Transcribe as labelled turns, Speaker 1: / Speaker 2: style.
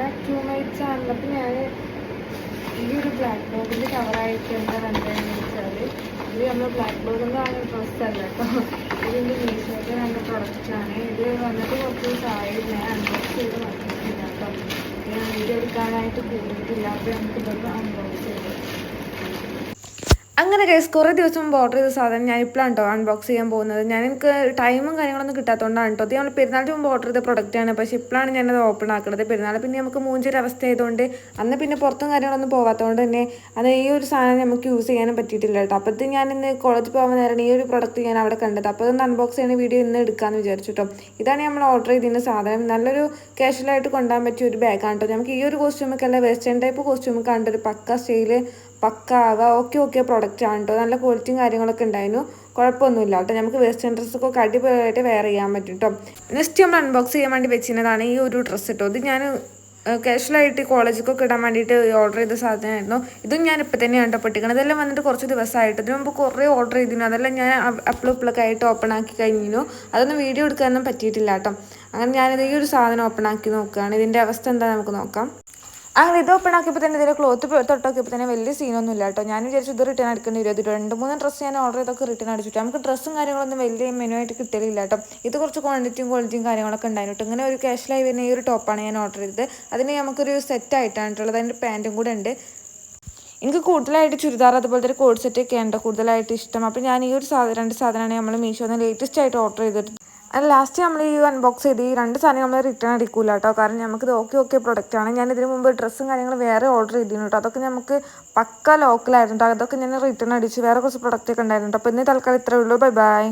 Speaker 1: അങ്ങനെ ടു ആണല്ലോ അപ്പം ഞാൻ ഈ ഒരു ബ്ലാക്ക് ബോർഡിന്റെ കവറായിട്ട് എന്താ കണ്ടതെന്ന് വെച്ചാൽ ഇത് നമ്മൾ ബ്ലാക്ക് ബോർഡിന്റെ ഡ്രസ്സ് അല്ല കേട്ടോ ഇതിന്റെ മീഷോയിൽ നല്ല പ്രൊഡക്റ്റാണ് ഇത് വന്നിട്ട് കുറച്ച് ഞാൻ അൺബോക്സ് ചെയ്ത് വന്നിട്ടില്ല കേട്ടോ ഞാൻ വീഡിയോ എടുക്കാനായിട്ട് കൂടിയിട്ടില്ല അപ്പോൾ നമുക്ക് ഇതൊന്ന് അൺബോക്സ് ചെയ്ത് അങ്ങനെ കേസ് കുറേ ദിവസം മുമ്പ് ഓർഡർ ചെയ്ത സാധനം ഞാൻ ഇപ്പോഴാണ് കേട്ടോ അൺബോക്സ് ചെയ്യാൻ പോകുന്നത്. ഞാൻ എനിക്ക് ടൈമും കാര്യങ്ങളൊന്നും കിട്ടാത്തതുകൊണ്ടാണ് കേട്ടോ അത് നമ്മൾ പെരുന്നാളിന് മുമ്പ് ഓർഡർ ചെയ്ത പ്രൊഡക്റ്റാണ് പക്ഷേ ഇപ്പോഴാണ് ഞാനത് ഓപ്പൺ ആക്കുന്നത് പെരുന്നാൾ പിന്നെ നമുക്ക് മൂഞ്ചൊരു അവസ്ഥ ആയതുകൊണ്ട് അന്ന് പിന്നെ പുറത്തും കാര്യങ്ങളൊന്നും പോകാത്തതുകൊണ്ട് തന്നെ അത് ഈ ഒരു സാധനം നമുക്ക് യൂസ് ചെയ്യാനും പറ്റിയിട്ടില്ല കേട്ടോ അപ്പോഴത്തെ ഞാൻ ഇന്ന് കോളേജിൽ പോകാൻ നേരം ഈ ഒരു പ്രൊഡക്റ്റ് ഞാൻ അവിടെ കണ്ടത്. അപ്പോൾ അതൊന്ന് അൺബോക്സ് ചെയ്യുന്ന വീഡിയോ ഇന്ന് എടുക്കാമെന്ന് വിചാരിച്ചു കേട്ടോ ഇതാണ് നമ്മൾ ഓർഡർ ചെയ്തിരുന്ന സാധനം. നല്ലൊരു കാഷ്വലായിട്ട് കൊണ്ടുപോകാൻ പറ്റിയ ഒരു ബാഗാണ് കേട്ടോ നമുക്ക് ഈ ഒരു കോസ്റ്റ്യൂമൊക്കെ അല്ല വെസ്റ്റേൺ ടൈപ്പ് കോസ്റ്റ്യൂമൊക്കെ കണ്ട ഒരു പക്ക സ്റ്റൈൽ പക്ക ആവുക ഓക്കെ ഓക്കെ പ്രൊഡക്റ്റ് ആണ് കേട്ടോ നല്ല ക്വാളിറ്റിയും കാര്യങ്ങളൊക്കെ ഉണ്ടായിരുന്നു. കുഴപ്പമൊന്നുമില്ല കേട്ടോ നമുക്ക് വെസ്റ്റേൺ ഡ്രസ്സൊക്കെ അടിപൊളിയായിട്ട് വെയർ ചെയ്യാൻ പറ്റും കേട്ടോ നെക്സ്റ്റ് നമ്മൾ അൺബോക്സ് ചെയ്യാൻ വേണ്ടി വെച്ചിരുന്നതാണ് ഈ ഒരു ഡ്രസ്സ് കേട്ടോ ഇത് ഞാൻ കാഷ്വലായിട്ട് കോളേജിലേക്കൊക്കെ ഇടാൻ വേണ്ടിയിട്ട് ഓർഡർ ചെയ്ത സാധനമായിരുന്നു. ഇതും ഞാൻ ഇപ്പം തന്നെയാണ് കേട്ടോ പൊട്ടിക്കണം ഇതെല്ലാം വന്നിട്ട് കുറച്ച് ദിവസമായിട്ട്. ഇതിന് മുമ്പ് കുറേ ഓർഡർ ചെയ്തിരുന്നു. അതെല്ലാം ഞാൻ അപ്ലോ ഇപ്പോഴൊക്കെ ആയിട്ട് ഓപ്പൺ ആക്കി കഴിഞ്ഞിരുന്നു. അതൊന്നും വീഡിയോ എടുക്കാനൊന്നും പറ്റിയിട്ടില്ല കേട്ടോ അങ്ങനെ ഞാനിത് ഈ ഒരു സാധനം ഓപ്പൺ ആക്കി നോക്കുകയാണ്. ഇതിന്റെ അവസ്ഥ എന്താ നമുക്ക് നോക്കാം. അങ്ങനെ ഇത് ഓപ്പൺ ആക്കിയപ്പോൾ തന്നെ ഇതിന്റെ ക്ലോത്ത് തൊട്ടൊക്കെ തന്നെ വലിയ സീനൊന്നും ഇല്ല കേട്ടോ. ഞാൻ വിചാരിച്ചു ഇത് റിട്ടേൺ അടിക്കേണ്ടി വരും. ഇത് രണ്ട് മൂന്ന് ഡ്രസ്സ് ഞാൻ ഓർഡർ ചെയ്തൊക്കെ റിട്ടേൺ അടിച്ചിട്ട് നമുക്ക് ഡ്രസ്സും കാര്യങ്ങളൊന്നും വലിയ മെനു ആയിട്ട് കിട്ടലില്ല കേട്ടോ. ഇത് കുറച്ച് ക്വാണ്ടിറ്റിയും ക്വാളിറ്റിയും കാര്യങ്ങളൊക്കെ ഉണ്ടായിരുന്നു ഇങ്ങനെ ഒരു ക്യാഷിലായി വരുന്ന ഈ ഒരു ടോപ്പാണ് ഞാൻ ഓർഡർ ചെയ്തത്. അതിന് നമുക്കൊരു സെറ്റ് ആയിട്ടാണ് കേട്ടുള്ളത് അതിന്റെ പാന്റും കൂടെ ഉണ്ട്. എനിക്ക് കൂടുതലായിട്ട് ചുരിദാർ അതുപോലെ തന്നെ കോഡ് സെറ്റ് ഒക്കെ ഉണ്ട് കൂടുതലായിട്ട് ഇഷ്ടം. അപ്പോൾ ഞാൻ ഈ ഒരു സാധനം രണ്ട് സാധനമാണ് നമ്മൾ മീഷോന്ന് ലേറ്റസ്റ്റ് ആയിട്ട് ഓർഡർ ചെയ്തിട്ട് ലാസ്റ്റ് നമ്മൾ ഈ അൺബോക്സ് ചെയ്ത് ഈ രണ്ട് സാധനം നമ്മൾ റിട്ടേൺ അടിക്കില്ല കേട്ടോ കാരണം ഇത് ഓക്കെ ഓക്കെ പ്രൊഡക്റ്റ് ആണ്. ഞാൻ ഇതിന് മുമ്പ് ഡ്രസ്സും കാര്യങ്ങളും വേറെ ഓർഡർ ചെയ്തിരുന്നു കേട്ടോ അതൊക്കെ നമുക്ക് പക്ക ലോക്കലായിരുന്നു കേട്ടോ അതൊക്കെ ഞാൻ റിട്ടേൺ അടിച്ച്. വേറെ കുറച്ച് പ്രൊഡക്റ്റ് ഒക്കെ ഉണ്ടായിരുന്നു കേട്ടോ അപ്പോൾ ഇന്ന് തൽക്കാലം ഇത്രയേ ഉള്ളൂ. Bye bye